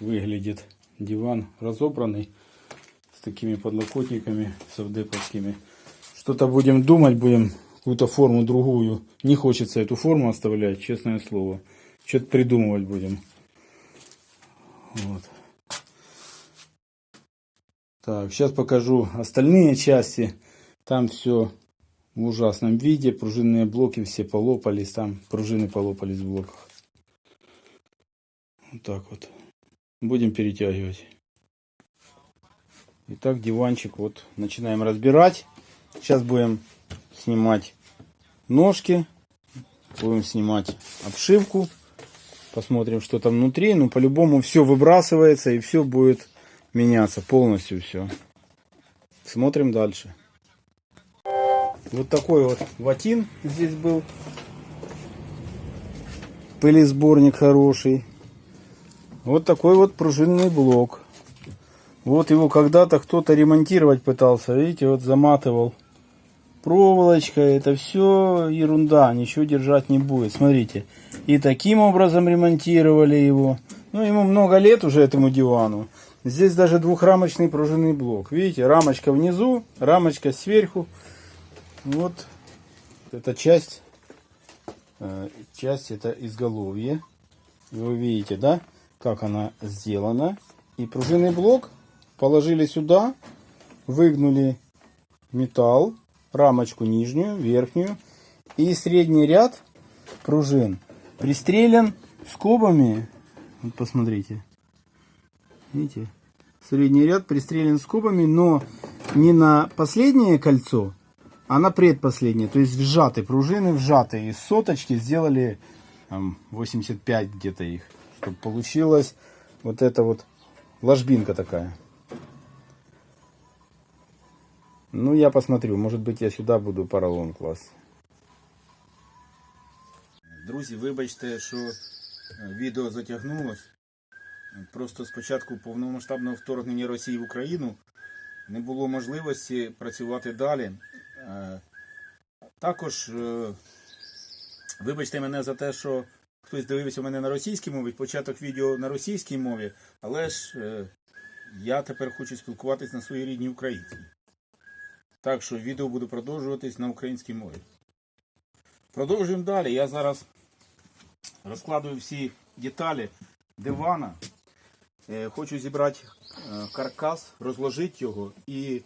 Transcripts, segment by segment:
выглядит диван разобранный с такими подлокотниками совдеповскими. Что-то будем думать, будем какую-то форму другую. Не хочется эту форму оставлять, честное слово. Что-то придумывать будем. Вот. Так, сейчас покажу остальные части. Там все в ужасном виде. Пружинные блоки все полопались. Там пружины полопались в блоках. Вот так вот. Будем перетягивать. Итак, диванчик вот начинаем разбирать. Сейчас будем снимать ножки. Будем снимать обшивку. Посмотрим, что там внутри. Ну, по-любому все выбрасывается и все будет меняться. Полностью все. Смотрим дальше. Вот такой вот ватин здесь был. Пылесборник хороший. Вот такой вот пружинный блок. Вот его когда-то кто-то ремонтировать пытался. Видите, вот заматывал проволочка. Это все ерунда. Ничего держать не будет. Смотрите. И таким образом ремонтировали его. Ну, ему много лет уже этому дивану. Здесь даже двухрамочный пружинный блок. Видите, рамочка внизу, рамочка сверху. Вот эта часть, э, часть это изголовье. Вы видите, да, как она сделана. И пружинный блок положили сюда, выгнули металл, рамочку нижнюю, верхнюю. И средний ряд пружин пристрелен скобами. Вот посмотрите. Видите? Средний ряд пристрелен скобами, но не на последнее кольцо, а на предпоследнее. То есть вжаты пружины, вжатые из соточки сделали там, 85 где-то их. Чтобы получилась вот эта вот ложбинка такая. Ну, я посмотрю. Может быть, я сюда буду поролон класть. Друзі, вибачте, що е, відео затягнулось. Просто спочатку повномасштабного вторгнення Росії в Україну не було можливості працювати далі. Е, Також е, вибачте мене за те, що хтось дивився мене на російській мові, початок відео на російській мові, але ж е, я тепер хочу спілкуватись на своїй рідній українській. Так що відео буде продовжуватись на українській мові. Продовжуємо далі. Я зараз розкладую всі деталі дивана. Е, Хочу зібрати е, каркас, розложити його. І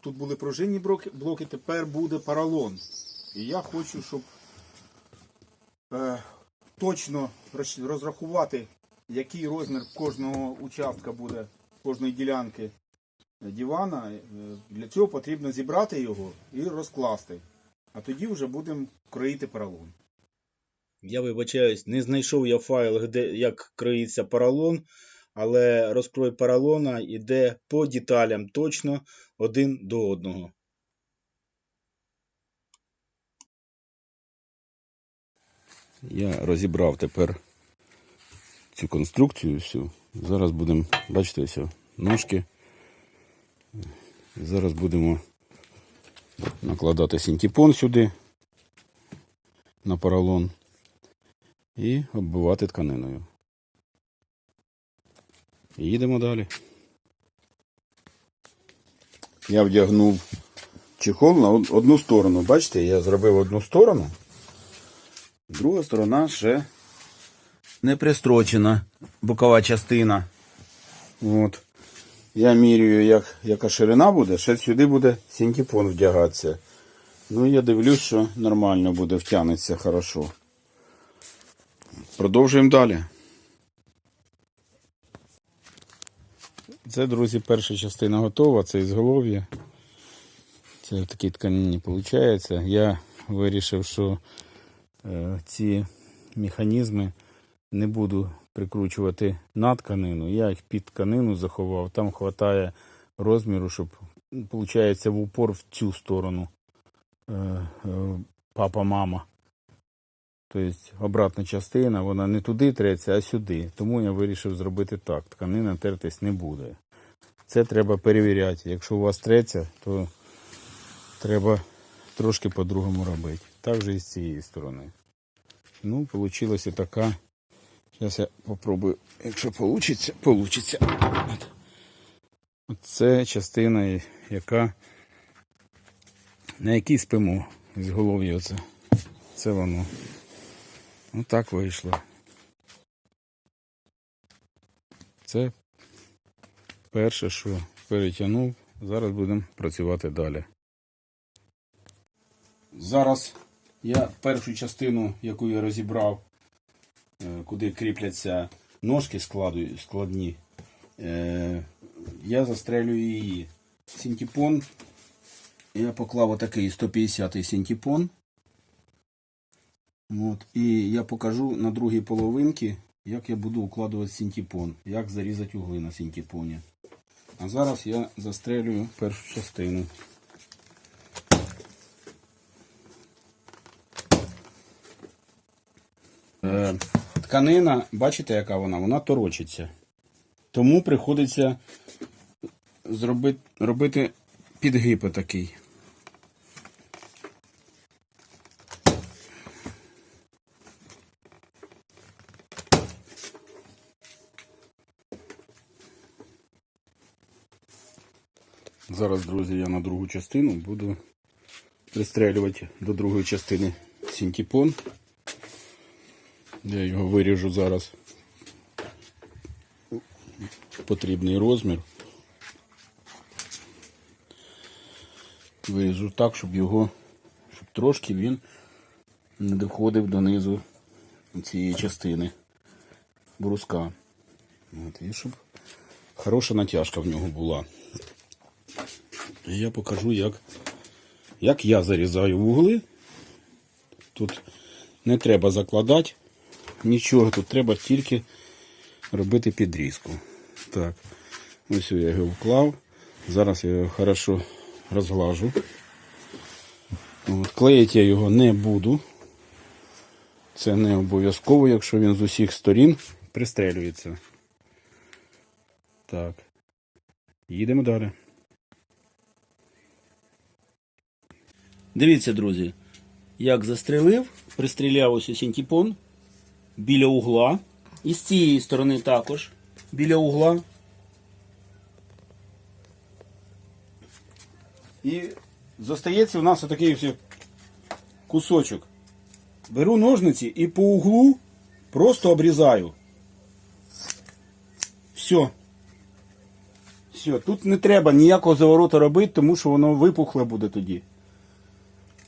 тут були пружинні блоки, блоки, тепер буде поролон. І я хочу, щоб е, точно розрахувати, який розмір кожного участка буде, кожної ділянки дивана. Е, Для цього потрібно зібрати його і розкласти. А тоді вже будемо кроїти поролон. Я вибачаюсь, не знайшов я файл, де як кроїться поролон, але розкрой поролона йде по деталям точно один до одного. Я розібрав тепер цю конструкцію всю. Зараз будемо, бачите, все, ножки. Зараз будемо накладати синтепон сюди на поролон і оббивати тканиною. І їдемо далі. Я вдягнув чехол на одну сторону. Бачите, я зробив одну сторону. Друга сторона ще не пристрочена бокова частина. От. Я міряю, як, яка ширина буде, ще сюди буде синтепон вдягатися. Ну, я дивлюсь, що нормально буде, втягнеться хорошо. Продовжуємо далі. Це, друзі, перша частина готова, це ізголов'я. Це в такій тканині виходить. Я вирішив, що ці механізми не буду прикручувати на тканину. Я їх під тканину заховав. Там вистачає розміру, щоб, виходить, в упор в цю сторону е, е, папа-мама. Тобто обратна частина, вона не туди треться, а сюди. Тому я вирішив зробити так. Тканина тертись не буде. Це треба перевіряти. Якщо у вас треться, то треба трошки по-другому робити. Так же і з цієї сторони. Ну, вийшла така Зараз я попробую, якщо вийде, вийде. Це частина, яка на якій спимо з голові оце. Це воно. Отак вийшло. Це перше, що перетягнув. Зараз будемо працювати далі. Зараз я першу частину, яку я розібрав, е, куди кріпляться ножки складні, е, я застрелюю її. Синтепон. Я поклав отакий 150 синтепон. От. І я покажу на другій половинці, як я буду укладувати синтепон, як зарізати угли на синтепоні. А зараз я застрелюю першу частину. Тканина, бачите, яка вона? Вона торочиться. Тому приходиться зробити, робити підгиб такий. Зараз, друзі, я на другу частину буду пристрелювати до другої частини синтепон. Я його виріжу зараз. Потрібний розмір. Виріжу так, щоб його, щоб трошки він не доходив донизу цієї частини бруска. От, і щоб хороша натяжка в нього була. Я покажу, як, як я зарізаю вугли. Тут не треба закладати нічого, тут треба тільки робити підрізку. Так, ось я його вклав. Зараз я його хорошо розглажу. От, клеїти я його не буду. Це не обов'язково, якщо він з усіх сторін пристрелюється. Так. Їдемо далі. Дивіться, друзі, як застрелив, пристріляв ось синтепон біля угла. І з цієї сторони також біля угла. І зостається у нас отакий кусочок. Беру ножниці і по углу просто обрізаю. Все. Все, тут не треба ніякого заворота робити, тому що воно випухле буде тоді.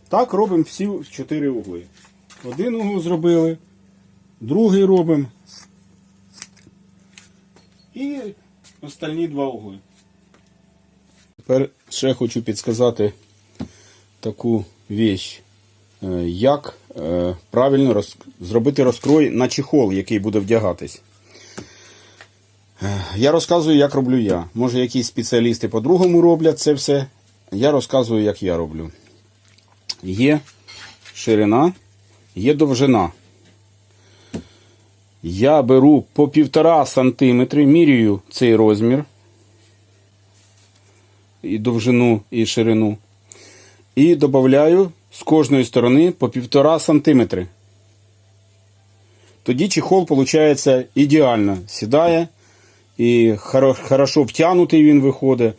Так робимо всі чотири угли. Один угол зробили, другий робимо. І остальні два угли. Тепер ще хочу підсказати таку віч, е, як е, правильно роз- зробити розкрой на чехол, який буде вдягатись. Е, Я розказую, як роблю я. Може, якісь спеціалісти по-другому роблять це все. Я розказую, як я роблю. Є ширина, є довжина. Я беру по півтора сантиметри, міряю цей розмір і довжину, і ширину. І додаю з кожної сторони по півтора сантиметри. Тоді чехол, виходить, ідеально сідає і хорошо втягнутий він виходить.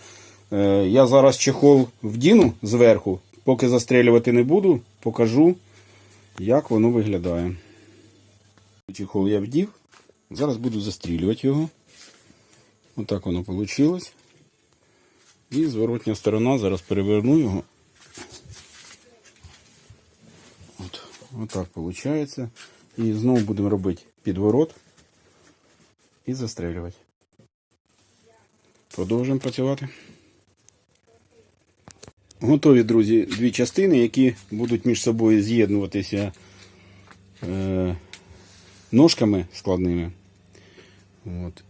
Е, Я зараз чехол вдіну зверху, поки застрелювати не буду, покажу, як воно виглядає. Чехол я вдів. Зараз буду застрілювати його. Отак воно вийшло. І зворотня сторона, зараз переверну його. От, отак виходить. І знову будемо робити підворот і застрелювати. Продовжуємо працювати. Готові, друзі, дві частини, які будуть між собою з'єднуватися е, ножками складними. От.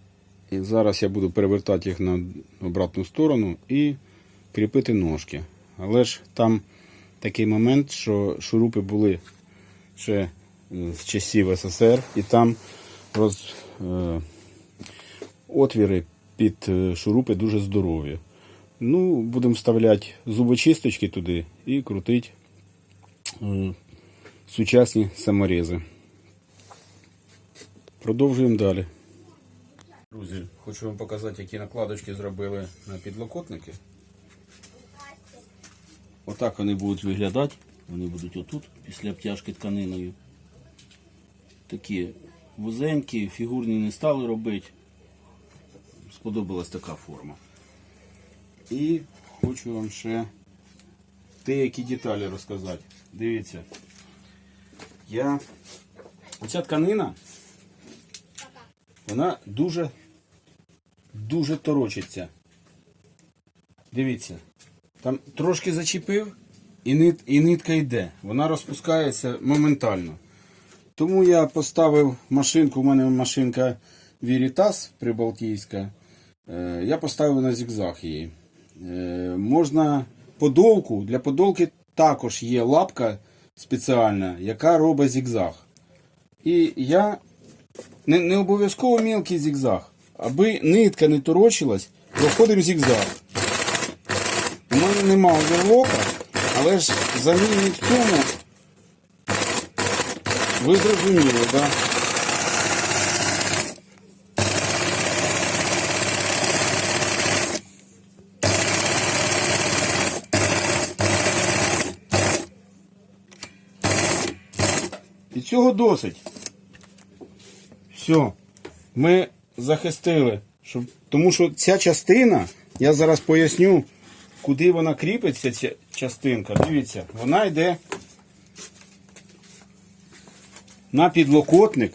І зараз я буду перевертати їх на обратну сторону і кріпити ножки. Але ж там такий момент, що шурупи були ще е, з часів СССР, і там роз, е, отвіри під е, шурупи дуже здорові. Ну, будемо вставляти зубочисточки туди і крутити сучасні саморези. Продовжуємо далі. Друзі, хочу вам показати, які накладочки зробили на підлокотники. Отак вони будуть виглядати. Вони будуть отут, після обтяжки тканиною. Такі вузенькі, фігурні не стали робити. Сподобалась така форма. І хочу вам ще деякі деталі розказати. Дивіться. Я. Оця тканина, вона дуже, дуже торочиться. Дивіться. Там трошки зачепив і, нит, і нитка йде. Вона розпускається моментально. Тому я поставив машинку, у мене машинка Veritas прибалтійська. Е, Я поставив на зігзаг її. Е, Можна подовку, для подовки також є лапка спеціальна, яка робить зігзаг. І я не, не обов'язково мілкий зігзаг. Аби нитка не торочилась, проходимо зігзаг. У мене нема оверлока, але ж замінник цьому. Ви зрозуміли, так? Да? І цього досить. Все. Ми захистили. Щоб... Тому що ця частина, я зараз поясню, куди вона кріпиться, ця частинка. Дивіться, вона йде на підлокотник.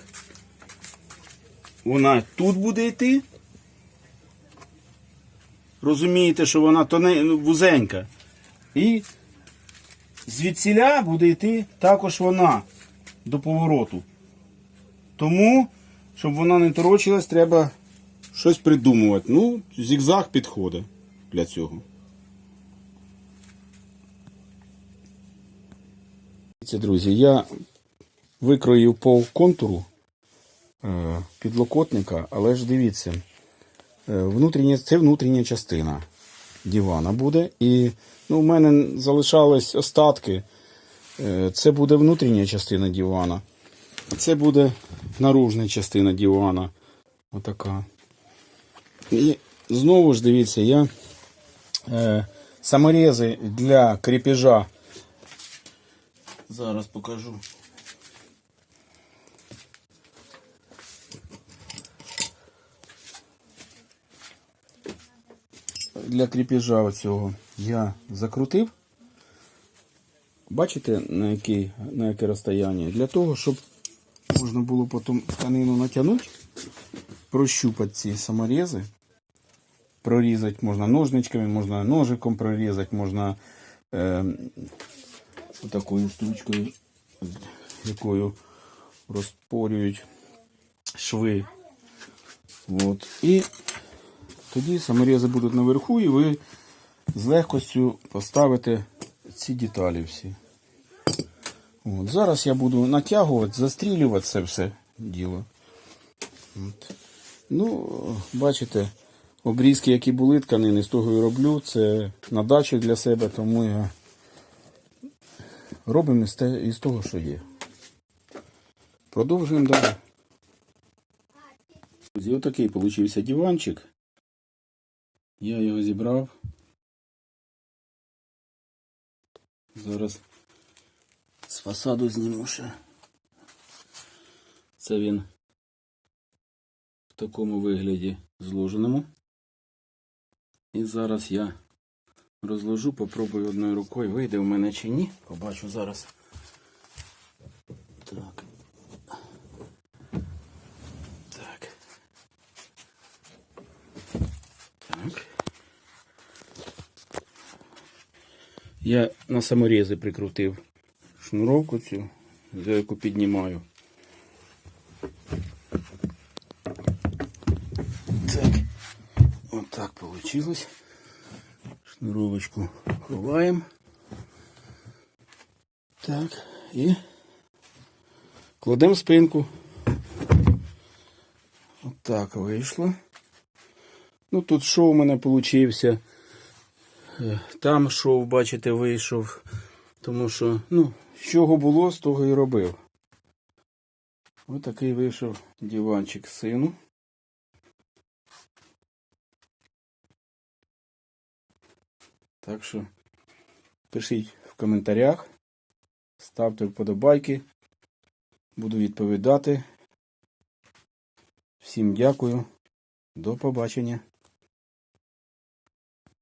Вона тут буде йти. Розумієте, що вона тоне... вузенька. І звідсіля буде йти також вона до повороту. Тому, щоб вона не торочилась, треба щось придумувати. Ну, зігзаг підходить для цього. Друзі, я викроїв пол контуру е, підлокотника, але ж дивіться, е, внутрішня, це внутрішня частина дивана буде. І ну, у мене залишались остатки. Е, Це буде внутрішня частина дивана. Це буде наружна частина дивана. Отака. І знову ж дивіться, я е, саморези для кріпежа. Зараз покажу. Для кріпежа оцього я закрутив. Бачите, на, який, на яке розстояння? Для того, щоб можна було потім тканину натягнути, прощупати ці саморези, прорізати можна ножничками, можна ножиком прорізати, можна е, такою штучкою, якою розпорюють шви. От. І тоді саморези будуть наверху, і ви з легкостю поставите ці деталі всі. От. Зараз я буду натягувати, застрілювати це все діло. От. Ну, бачите, обрізки, які були тканини, з того і роблю. Це на дачу для себе, тому я робимо із того, що є. Продовжуємо далі. Друзі, отакий получився диванчик. Я його зібрав. Зараз фасаду зніму ще. Це він в такому вигляді зложеному. І зараз я розложу, попробую одною рукою. Вийде в мене чи ні. Побачу зараз. Так. Так. Так. Я на саморези прикрутив шнуровку цю, за яку піднімаю. Так, от так вийшло. Шнуровочку ховаємо. Так, і кладемо спинку. От так вийшло. Ну тут шов у мене получився. Е, Там шов, бачите, вийшов. Тому що, ну, з чого було, з того і робив. Ось такий вийшов диванчик сину. Так що пишіть в коментарях, ставте вподобайки. Буду відповідати. Всім дякую. До побачення.